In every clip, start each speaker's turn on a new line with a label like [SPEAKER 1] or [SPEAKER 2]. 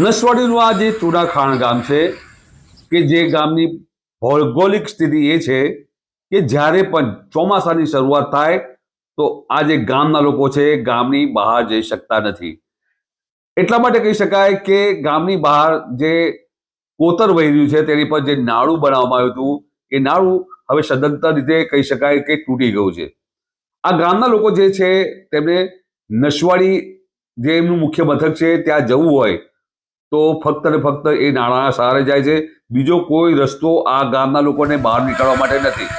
[SPEAKER 1] નસવાડીનું આ જે ચૂડાખાણ ગામ છે, કે જે ગામની ભૌગોલિક સ્થિતિ એ છે, કે જ્યારે પણ ચોમાસાની શરૂઆત થાય, તો આ જે ગામના લોકો છે, ગામની બહાર જઈ શકતા નથી. એટલા માટે કહી શકાય કે ગામની બહાર જે કોતર વહી રહ્યું છે, તેની પર જે નાળું બનાવવામાં આવ્યું હતું, એ નાળું હવે સદંતર રીતે કહી શકાય કે તૂટી ગયું છે. આ ગામના લોકો જે છે, તેમને નસવાડી જે એમનું મુખ્ય મથક છે, ત્યાં જવું હોય તો ફક્ત ને ફક્ત એ નાણાંના સહારે જાય છે. બીજો કોઈ રસ્તો આ ગામના લોકોને બહાર નીકળવા માટે નથી.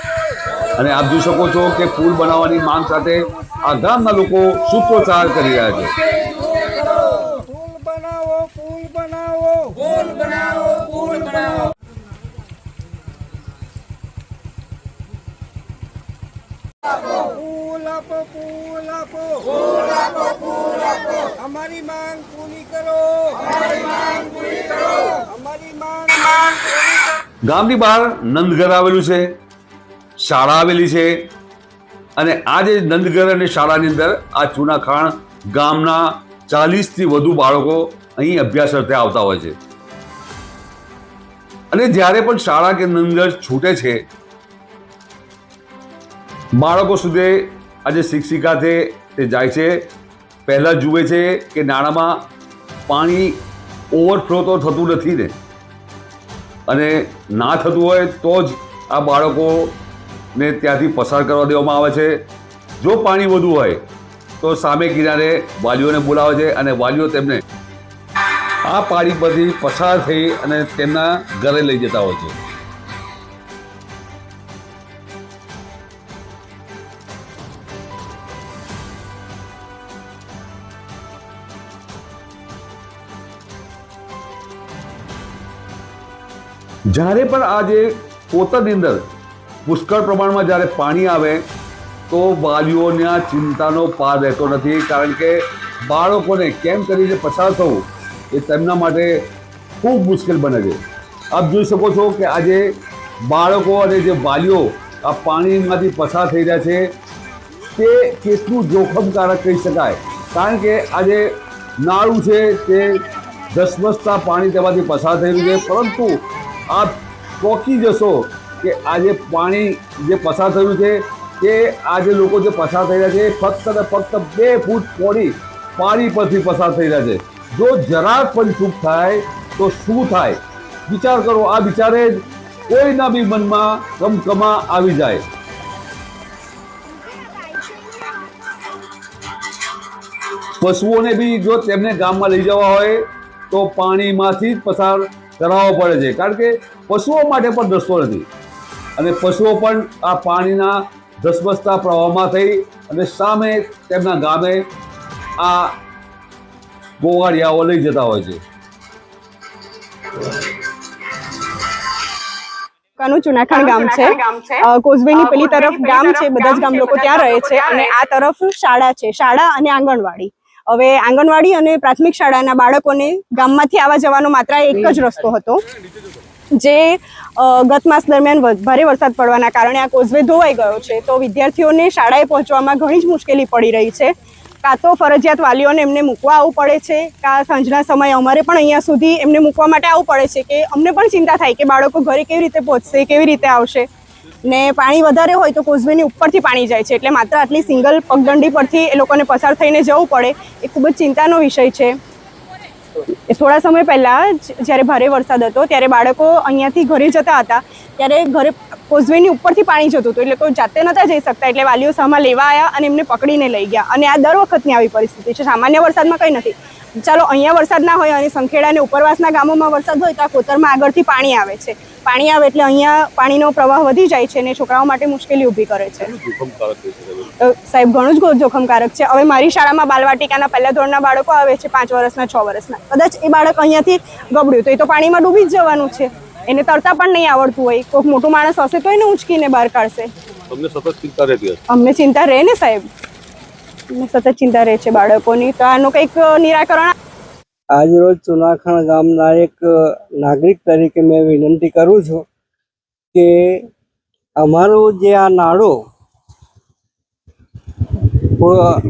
[SPEAKER 1] અને આપ જોઈ શકો છો કે પુલ બનાવવાની માંગ સાથે આ ગામના લોકો સૂત્રોચ્ચાર કરી રહ્યા છે.
[SPEAKER 2] પુલ બનાવો પુલ બનાવો પુલ બનાવો પુલ બનાવો પુલ આપો પુલ આપો પુલ આપો પુલ આપો અમારી માંગ પૂરી કરો. અમારી માંગ પૂરી કરો. અમારી માંગ માંગ
[SPEAKER 1] ગામની બહાર નંદઘર આવેલું છે શાળા આવેલી છે અને આ જે નંદઘર અને શાળાની અંદર આ ચૂનાખાણ ગામના ચાલીસથી વધુ બાળકો અહીં અભ્યાસ અર્થે આવતા હોય છે. અને જ્યારે પણ શાળા કે નંદઘર છૂટે છે બાળકો સુધી આજે શિક્ષિકા છે તે જાય છે પહેલાં જુએ છે કે નાણાંમાં પાણી ઓવરફ્લો તો થતું નથી ને. અને ના થતું હોય તો જ આ બાળકોને ત્યાંથી પસાર કરવા દેવામાં આવે છે. જો પાણી વધુ હોય તો સામે કિનારે વાલીઓને બોલાવે છે અને વાલીઓ તેમને આ પાણી પરથી પસાર થઈ અને તેમના ઘરે લઈ જતા હોય છે. જ્યારે પણ આ જે કોતરની અંદર પુષ્કળ પ્રમાણમાં જ્યારે પાણી આવે, તો વાલીઓના ચિંતાનો પાર રહેતો નથી. કારણ કે બાળકોને કેમ કરીને પસાર થવું એ તેમના માટે ખૂબ મુશ્કેલ બને છે. આપ જોઈ શકો છો કે આજે બાળકો અને જે વાલીઓ આ પાણીમાંથી પસાર થઈ રહ્યા છે, તે કેટલું જોખમકારક કહી શકાય. કારણ કે આજે નાળું છે તે ધસમસતા પાણી તેમાંથી પસાર થઈ રહ્યું છે, પરંતુ આપ ચોંકી જશો કે આજે પાણી જે પસાર થયું છે તે આજે લોકો જે પસાર થઈ રહ્યા છે, ફક્ત ને ફક્ત બે ફૂટ પોડી પાણી પરથી પસાર થઈ રહ્યા છે. જો જરાક પણ ચૂક થાય, તો શું થાય? વિચાર કરો, આ વિચારે જ કોઈના બી મનમાં કમકમા આવી જાય. પશુઓને બી જો તેમને ગામમાં લઈ જવા હોય, તો પાણીમાંથી જ પસાર કરાવવો પડે છે. કારણ કે પશુઓ માટે પણ રસ્તો નથી. અને પશુઓ પણ આ પાણીના ધસમસતા પ્રવાહમાં થઈ અને સામે તેમના ગામે આ ગોવાળિયાઓ લઈ જતા હોય છે.
[SPEAKER 3] કાનું ચુનાખણ ગામ છે. કોઝવેની પેલી તરફ ગામ છે બધા જ ગામ લોકો ત્યાં રહે છે અને આ તરફ શાળા છે. શાળા અને આંગણવાડી. હવે આંગણવાડી અને પ્રાથમિક શાળાના બાળકોને ગામમાંથી આવવા જવાનો માત્ર એક જ રસ્તો હતો. જે ગત માસ દરમિયાન ભારે વરસાદ પડવાના કારણે આ કોઝવે ધોવાઈ ગયો છે. તો વિદ્યાર્થીઓને શાળાએ પહોંચવામાં ઘણી જ મુશ્કેલી પડી રહી છે. કાં તો ફરજિયાત વાલીઓને એમને મૂકવા આવવું પડે છે, કાં સાંજના સમયે અમારે પણ અહીંયા સુધી એમને મૂકવા માટે આવવું પડે છે કે અમને પણ ચિંતા થાય કે બાળકો ઘરે કેવી રીતે પહોંચશે, કેવી રીતે આવશે. ને પાણી વધારે હોય તો કોઝવેની ઉપરથી પાણી જાય છે. એટલે માત્ર આટલી સિંગલ પગદંડી પરથી એ લોકોને પસાર થઈને જવું પડે, એ ખૂબ જ ચિંતાનો વિષય છે. થોડા સમય પહેલાં જ્યારે ભારે વરસાદ હતો, ત્યારે બાળકો અહીંયાથી ઘરે જતા હતા. ત્યારે ઘરે કોઝવેની ઉપરથી પાણી જતું હતું, એટલે કોઈ જાતે નતા જઈ શકતા, એટલે વાલીઓ સામા લેવા આવ્યા અને એમને પકડીને લઈ ગયા. અને આ દર વખતની આવી પરિસ્થિતિ છે. સામાન્ય વરસાદમાં કંઈ નથી. ચાલો, અહીંયા વરસાદ ના હોય અને સંખેડા અને ઉપરવાસના ગામોમાં વરસાદ હોય તો આ કોતરમાં આગળથી પાણી આવે છે. પાણી આવે એટલે અહીંયા પાણીનો પ્રવાહ વધી જાય છે અને છોકરાઓ માટે મુશ્કેલી ઊભી કરે છે. સાહેબ. ઘણું જ જોખમકારક છે. હવે મારી શાળામાં બાલવાટિકાના પહેલા ધોરણના બાળકો આવે છે પાંચ વર્ષના છ વર્ષના. કદાચ એ બાળક અહીંયાથી ગબડ્યું તો એ તો પાણીમાં ડૂબી જ જવાનું છે. એને તરતા પણ નહીં આવડતું હોય. કોઈક મોટું માણસ હશે તો એને ઉંચકીને બહાર કાઢશે.
[SPEAKER 1] તમને સતત ચિંતા રહેતી
[SPEAKER 3] અમને ચિંતા રહે ને સાહેબ? સતત ચિંતા રહે છે બાળકોની. તો આનું કંઈક નિરાકરણ
[SPEAKER 2] આજરોજ ચુનાખાણ ગામના એક નાગરિક તરીકે મેં વિનંતી કરું છું કે અમારું જે આ નાળો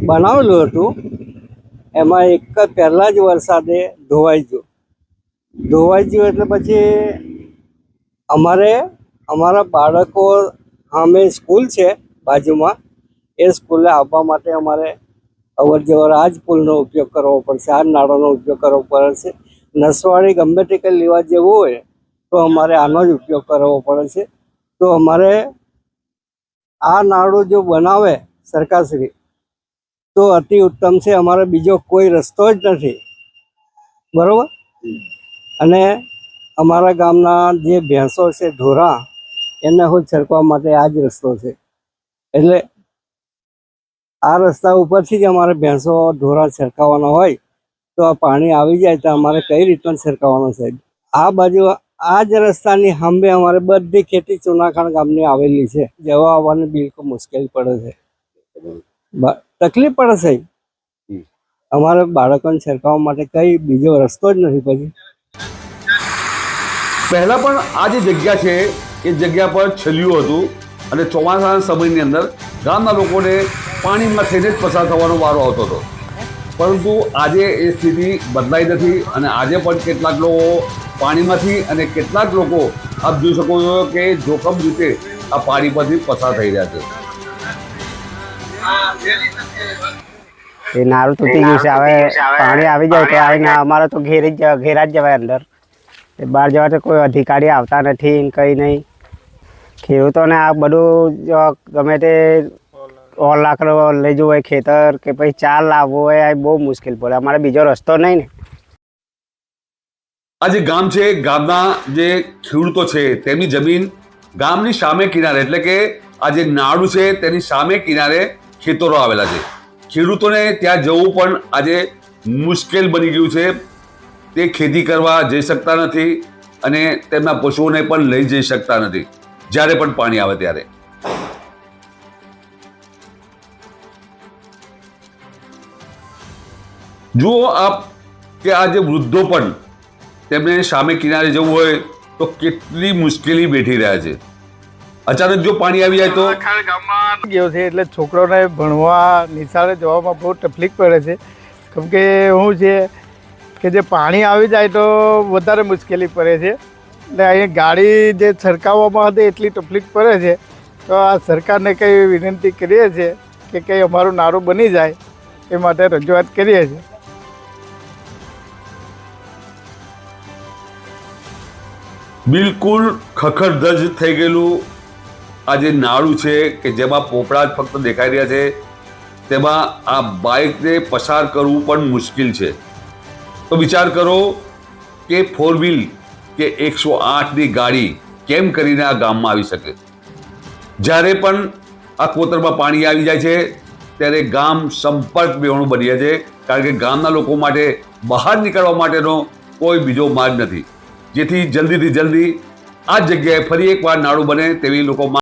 [SPEAKER 2] બનાવેલું હતું, એમાં એક જ પહેલા જ વરસાદે ધોવાઈ ગયો.
[SPEAKER 4] ધોવાઈ ગયો એટલે પછી અમારે, અમારા બાળકો સામે સ્કૂલ છે બાજુમાં, એ સ્કૂલે આવવા માટે અમારે અવર જવર આ જ પુલનો ઉપયોગ કરવો પડશે, આ જ નાળાનો ઉપયોગ કરવો પડશે. નસવાડી ગમે તે કંઈ લેવા જેવું હોય, તો અમારે આનો જ ઉપયોગ કરવો પડે છે. તો અમારે આ નાળું જો બનાવે સરકારશ્રી, તો અતિ ઉત્તમ છે. અમારે બીજો કોઈ રસ્તો જ નથી. બરાબર? અને અમારા ગામના જે ભેંસો છે, ઢોરા એને હું છરકવા માટે આ જ રસ્તો છે. એટલે આ રસ્તા ઉપરથી જ અમારે ભેંસો ઢોરા છરકાવવાના હોય તો આ પાણી આવી જાય તો અમારે કઈ રીતના છરકાવવાનું સાહેબ આ બાજુ આ જ રસ્તાની સામે અમારે બધી ખેતી ચુનાખાણ ગામની આવેલી છે. જવા આવવાની બિલકુલ મુશ્કેલ પડે છે. તકલીફ પડે સાહેબ અમારે બાળકોને છરકાવવા માટે કઈ બીજો રસ્તો જ નથી પછી.
[SPEAKER 1] પહેલા પણ આ જે જગ્યા છે એ જગ્યા પર છેલ્યું હતું અને ચોમાસાના સમયની અંદર ગામના લોકોને પાણીમાં થઈને જ પસાર થવાનો વારો આવતો હતો. પરંતુ આજે એ સ્થિતિ બદલાઈ નથી અને આજે પણ કેટલાક લોકો પાણીમાંથી અને કેટલાક લોકો આપ જોઈ શકો છો કે જોખમ રીતે આ પાણી પરથી પસાર થઈ રહ્યા છે.
[SPEAKER 5] એ નારું તૂટી ગયું છે. હવે પાણી આવી જાય તો આવીને અમારે તો ઘેર જ જવા- ઘેરા જ જવાય અંદર. એ બહાર જવા તો કોઈ અધિકારી આવતા નથી કંઈ નહીં. ખેડૂતોને આ બધું ગમે તે ઓર લાકડો લઈ જવું હોય ખેતર કે પછી ચાર લાવવો હોય, આ બહુ મુશ્કેલ પડે. અમારે બીજો રસ્તો નહીં ને.
[SPEAKER 1] આ જે ગામ છે, ગામના જે ખેડૂતો છે, તેમની જમીન ગામની સામે કિનારે, એટલે કે આ જે નાડું છે, તેની સામે કિનારે ખેતરો આવેલા છે. ખેડૂતોને ત્યાં જવું પણ આજે મુશ્કેલ બની ગયું છે. તે ખેતી કરવા જઈ શકતા નથી અને તેમના પશુઓને પણ લઈ જઈ શકતા નથી. જ્યારે પણ પાણી આવે ત્યારે. જુઓ આપ કે આ જે વૃદ્ધો પણ તેમને સામે કિનારે જવું હોય તો કેટલી મુશ્કેલી બેઠી રહ્યા છે. અચાનક જો પાણી આવી જાય તો?
[SPEAKER 6] ગયો છે એટલે છોકરાઓને ભણવા નિશાળે જવામાં બહુ તકલીફ પડે છે. કેમ કે શું છે કે જે પાણી આવી જાય તો વધારે મુશ્કેલી પડે છે. એટલે અહીં ગાડી જે છરકાવવામાં હતી એટલી તકલીફ પડે છે. તો આ સરકારને કંઈ વિનંતી કરીએ છીએ કે કંઈ અમારું નારું બની જાય એ માટે રજૂઆત કરીએ છીએ.
[SPEAKER 1] બિલકુલ ખખડધજ થઈ ગયેલું. આ જે નાળું છે કે જેમાં પોપડા જ ફક્ત દેખાઈ રહ્યા છે, તેમાં આ બાઇકને પસાર કરવું પણ મુશ્કેલ છે. તો વિચાર કરો કે ફોર વ્હીલ કે એકસો આઠની ગાડી કેમ કરીને આ ગામમાં આવી શકે? જ્યારે પણ આ કોતરમાં પાણી આવી જાય છે, ત્યારે ગામ સંપર્ક બેવણું બની જાય છે, કારણ કે ગામના લોકો માટે બહાર નીકળવા માટેનો કોઈ બીજો માર્ગ નથી. જેથી જલ્દીથી જલ્દી આ જગ્યાએ ફરી એકવાર નાળું બને તેવી લોકો